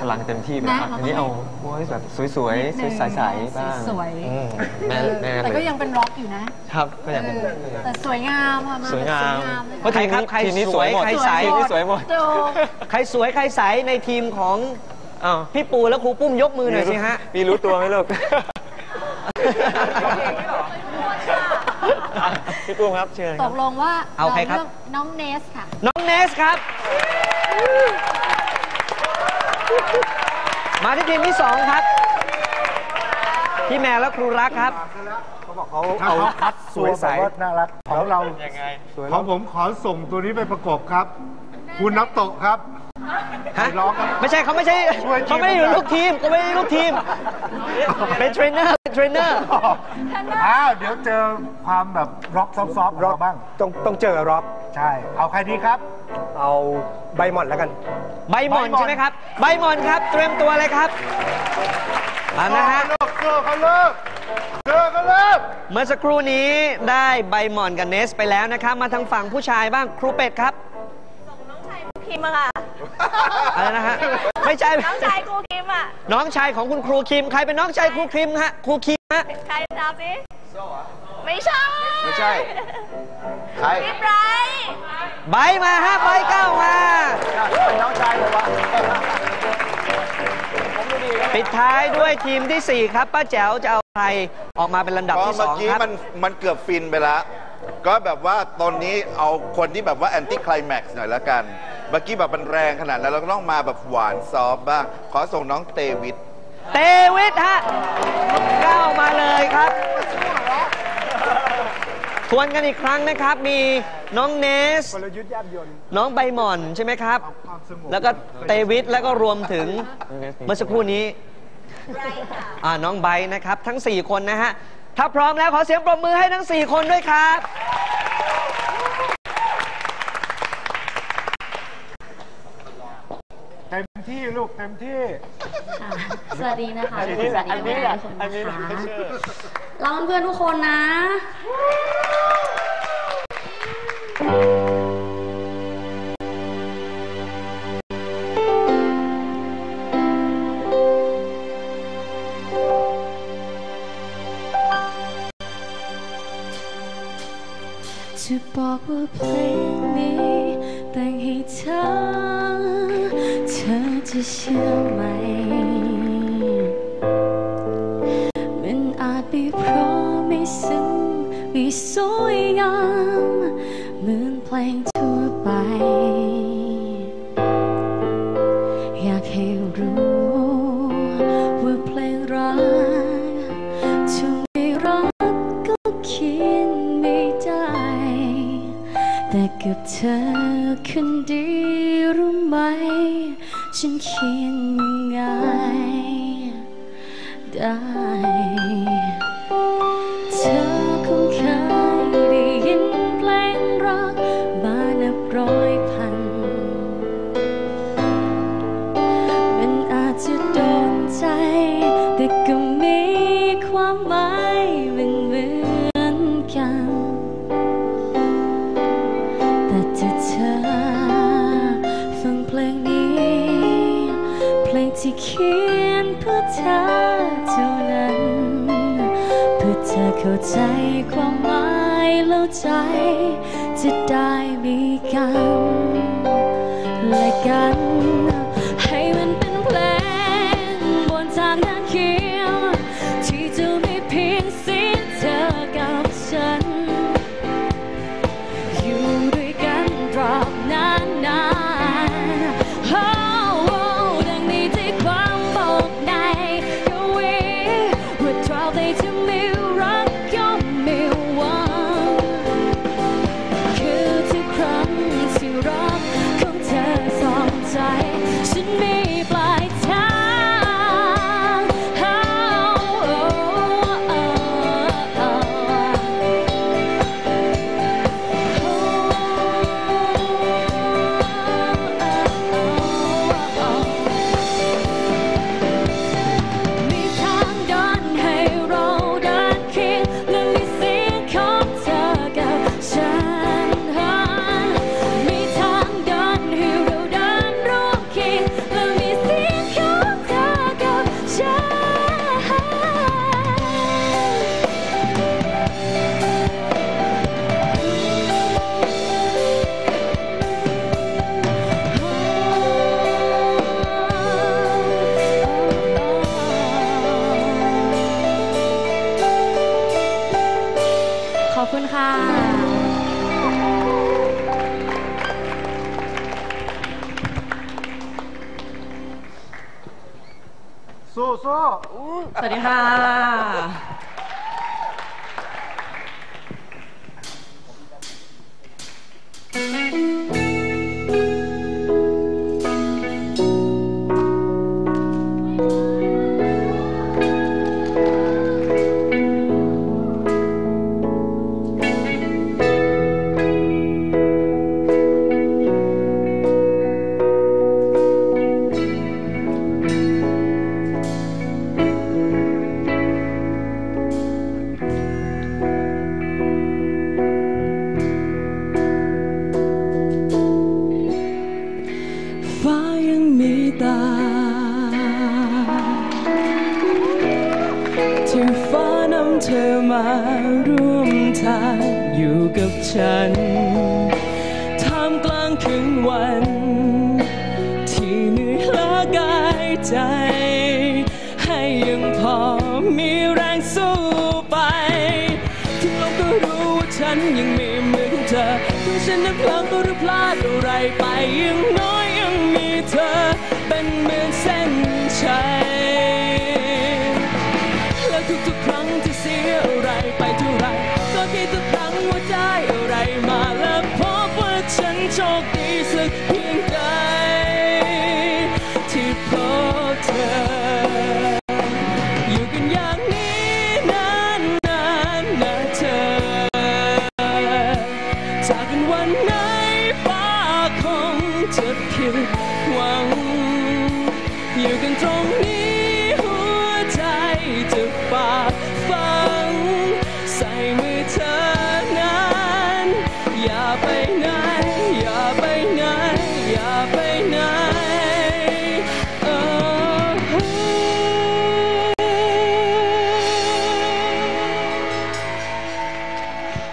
พลังเต็มที่ไปนะครับเราก็อันนี้เอาโอ้ยแบบสวยนิดนึงๆ ใสๆบ้างสวยอืมแม่แม่ๆแต่เลก็ยยังเป็นร็อกอยู่นะครับก็ยังเป็นเออแต่สวยงามอะมาสวยงามเลยเพราะทีมนี้ใครครับทีมนี้สวยหมดใครใส ทีมนี้สวยหมดดูใครสวยใครใสในทีมของอ้าวพี่ปูและครูปุ้มยกมือหน่อยสิฮะ มีรู้ตัวไหมลูกพี่ปุ้มครับเชิญคตรับ กลงว่าเอาใครครับลืกน้องเนสค่ะ น้องเนสครับ มาที่ทีมที่สองครับ พี่แมวและครูรักครับ เขาถ้าเอาเขาคัดสวยใสตัวแบบาน่ารักของเรายังไงสวยขแล้อวงผมขอส่งตัวนี้ไปประกบครับ คุณนับโตะครับ ฮะ ร้องครับไม่ใช่เขาไม่ใช่ช่วยทีม เขาไม่ได้อยู่ลูกทีมเขาไม่ได้ลูกทีม เป็นเทรนเนอร์ เป็นเทรนเนอร์ อ้าวเดี๋ยวเจอความแบบร็อกซอฟต์ๆของเราบ้าง ต้องต้องเจอร็อก ใช่ เอาใครดีครับ เอาใบหม่อนแล้วกัน ใบหมอนใบหม่อนใช่ไหมครับ ใบหมอนครับ เตรียมตัวเลยครับมานะฮะเลิกเลิกเขาเลิกเลิกเขาเลิกเมื่อสักครู่นี้ได้ใบหมอนกับเนสไปแล้วนะครับ มาทางฝั่งผู้ชายบ้างครูเป็ดครับ คิมอะค่ะอะไรนะฮะไม่ใช่ น้องชายครูคิมอะน้องชายของคุณครูคิม ใครเป็นน้องชายครูคิมฮะครูคิมฮะใครทราบสิไม่ใช่ไม่ใช่ ใครพี่ไบรท์ใบมาฮะใบเก้ามา เป็นน้องชายผมวะปิดท้ายด้วยทีมที่ 4 ครับ ป้าแจ๋วจะเอาใครออกมาเป็นลำดับก็ที่ เมื่อ2กี้ครับ มันมันเกือบฟินไปแล้ว ก็แบบว่าตอนนี้เอาคนที่แบบว่าแอนตี้ไคลแม็กซ์หน่อยแล้วกัน เมื่อกี้แบบมันแรงขนาดนั้นเราก็ต้องมาแบบหวานซอฟต์บ้าง ขอส่งน้องเตวิทเตวิทฮะก้าวมาเลยครับ ทวนกันอีกครั้งนะครับ มีน้องเนส กลยุทธ์ย่ามยนต์ น้องใบหม่อนใช่ไหมครับแล้วก็เตวิทแล้วก็รวมถึงเมื่อสักครู่นี้อ่าน้องใบนะครับ ทั้ง 4 คนนะฮะ ถ้าพร้อมแล้วขอเสียงปรบมือให้ทั้ง 4 คนด้วยครับ เต็ม ที่ลูกเต็มที่ ค่ะสวัสดีนะคะอันนี้แหละสวัสดีอันนี้แหละทุกคนอันนี้แหละนะคะไม่เชื่อเราเพื่อนๆทุกคนนะจะ ไม่เพราะไม่ซึ้งไม่สวยงามเหมือนเพลงทั่วไป อยากให้รู้ว่าเพลงรักจะไม่รักก็เขียนไม่ได้ แต่กับเธอคนดีรู้ไหม ฉันเขียนยังไงได้ ความหมายเหมือนเหมือนกัน แต่ถ้าเธอฟังเพลงนี้ เพลงที่เขียนเพื่อเธอเท่านั้น เพื่อเธอเข้าใจความหมายแล้วใจ จะได้มีกันและกัน ส วมทางอยู่กับฉันท่ามกลางคืนวัน ที่เหนื่อยล้ากายใจ ให้ยังพอมีแรงสู้ไปถึงเราก็รู้ว่าฉันยังมีมือของเธอถึงฉันนั้นพลาดก็รือพลาดอะไรไปยัง วันไหนฟ้าคงจะผิดหวัง อยู่กันตรงนี้หัวใจจะฝากฟัง ใส่มือเธอนั้น อย่าไปไหน อย่าไปไหน อย่าไปไหนเออ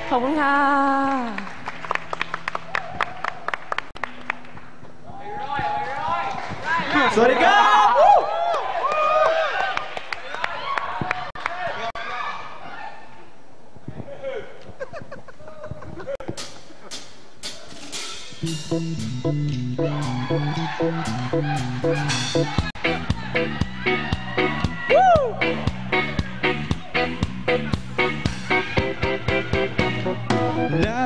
ขอบคุณค่ะ นา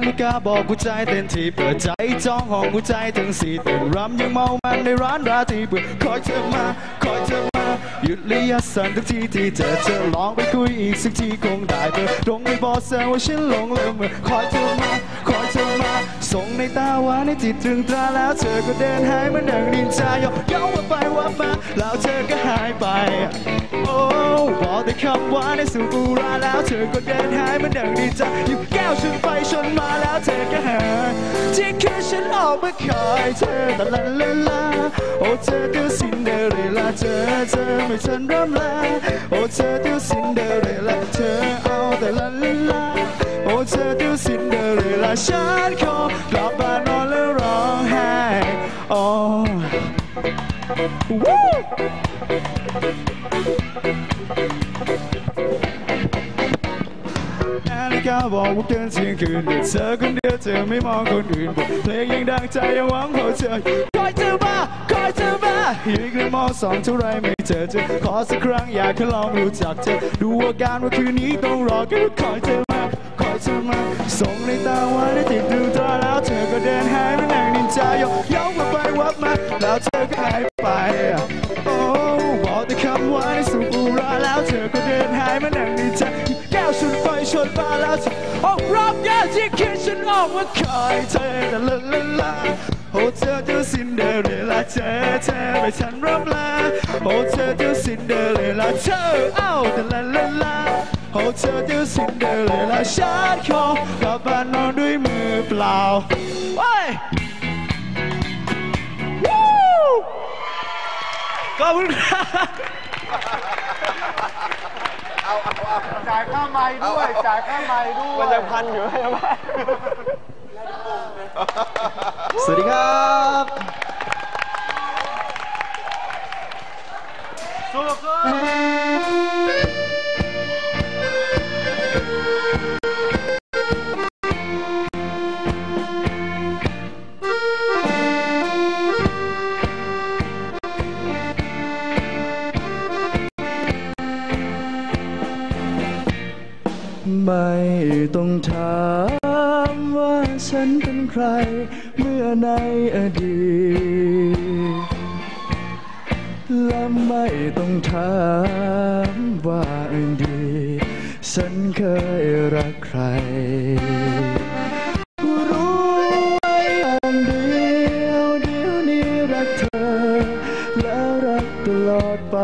ฬิกาบอกหัวใจเต้นทีเปิดใจจ้องห้องหัวใจทั้งสี่เต้นรำยังเมามันในร้านราตรีเบื่อคอยเธอมาคอยเธอมาหยุดระยะสั้นทุกทีที่เจอเธอลองไปคุยอีกสักทีคงได้เบอร์ตรงไม่บอกแสดงว่าฉันหลงลืมเมื่อคอยเธอมาคอย ส่งในตาหวานในจิตตรึงตราแล้วเธอก็เดินหายเหมานั่งดินจายกย้อนว่าไปว่ามาแล้วเธอก็หายไป โอ้บอกแต่คำหวานในสูบอุราแล้วเธอก็เดินหายเหมานั่งดินจาอยู่แก้วชนไปชนมาแล้วเธอก็หายที่คือฉันออกมาคอยเธอตะลันลาลาโอ้เธอเดียวซินเดอเรล่าเธอเธอไม่ทันร่ำลาโอ้เธอเดียวซินเดอเรล่าเธอเอาแต่ละลาลาโอ้เธอ เดียวซินเดอเรลล่าฉันขอกลับบ้านนอนแล้วร้องไห้ โอ้วู้นาฬิกาบอกว่าเกินเที่ยงคืนเหลือเธอคนเดียวเธอไม่มองคนอื่นบทเพลงยังดังใจยังหวังพอเธอคอยเธอมาคอยเธอมาอีกเรื่องมองสองเท่าไรไม่เจอเจอขอสักครั้งอยากแค่ลองรู้จักเธอดูอาการว่าคืนนี้ต้องรอแค่คอยเธอมาคอย เธอมาส่งในตาว่าได้ติดดูตาแล้วเธอก็เดินหายไปนั่งนินจายกย้อนกลับไปวับมาแล้วเธอก็หายไปโอ้บอกแต่คำว่าในสูบอุราแล้วเธอก็เดินหายมานั่งนินจาแก้วชนไฟชนมาแล้วเธอออกรับยาที่คิดฉันออกมาคอยเธอแต่ละละละโอ้เธอเจ้าซินเดอเรลาเธอเธอไม่ทันรำลาโอ้เธอเจ้าซินเดอเรลาเธอเอาแต่ละ เธอเจ้าซินเดอเรลล่าฉันขอกลับบ้านนอนด้วยมือเปล่าไปวู้ขอบคุณครับจ่ายค่าไม้ด้วย จ่ายค่าไม้ด้วยมันยังพันอยู่ใช่ไหมสวัสดีครับสู้ๆไม่ และไม่ต้องถามว่าดี ฉันเคยรักใคร รู้ไว้อย่างเดียวเดี๋ยวนี้รักเธอ แล้วรักตลอดไป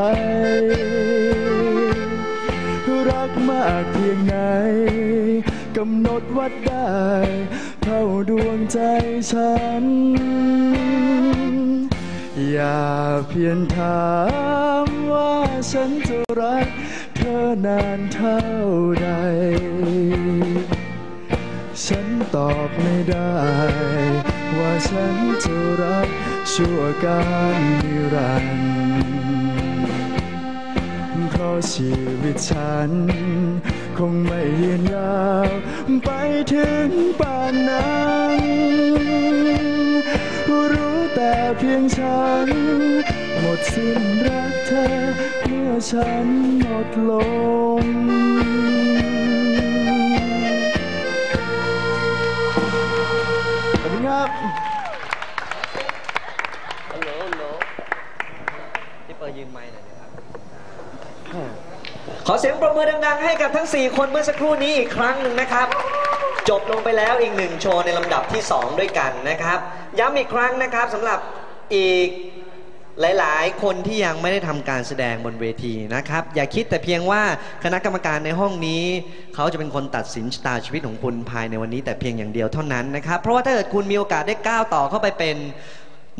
รักมากเพียงไหนกำหนดวัดได้ เท่าดวงใจฉัน อย่าเพียงถามว่าฉันจะรักเธอนานเท่าใด ฉันตอบไม่ได้ ว่าฉันจะรักชั่วการนิรันดร์เพราะชีวิตฉัน คงไม่ยืนยาวไปถึงป่านนั้นรู้ แต่เพียงฉัน หมดสิ้นรักเธอ เมื่อฉันหมดลมขอบคุณครับฮัลโหลฮัลโหลพี่เปิดยืนไมค์หน่อยนะครับ ขอเสียงปรบมือดังๆ ให้กับทั้ง 4 คนเมื่อสักครู่นี้อีกครั้งหนึ่งนะครับ จบลงไปแล้วอีกหนึ่งโชว์ในลำดับที่ 2 ด้วยกันนะครับ ย้ำอีกครั้งนะครับสำหรับอีกหลาย ๆ คนที่ยังไม่ได้ทำการแสดงบนเวทีนะครับ อย่าคิดแต่เพียงว่าคณะกรรมการในห้องนี้ เขาจะเป็นคนตัดสินชะตาชีวิตของคุณภายในวันนี้แต่เพียงอย่างเดียวเท่านั้นนะครับ เพราะว่าถ้าเกิดคุณมีโอกาสได้ก้าวต่อเข้าไปเป็น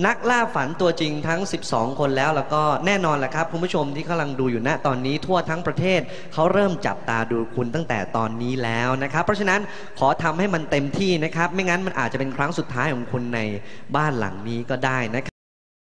นักล่าฝันตัวจริงทั้ง 12 คนแล้ว แล้วก็แน่นอนแหละครับคุณผู้ชมที่กำลังดูอยู่ณตอนนี้ทั่วทั้งประเทศเขาเริ่มจับตาดูคุณตั้งแต่ตอนนี้แล้วนะครับ เพราะฉะนั้นขอทำให้มันเต็มที่นะครับ ไม่งั้นมันอาจจะเป็นครั้งสุดท้ายของคุณในบ้านหลังนี้ก็ได้นะครับ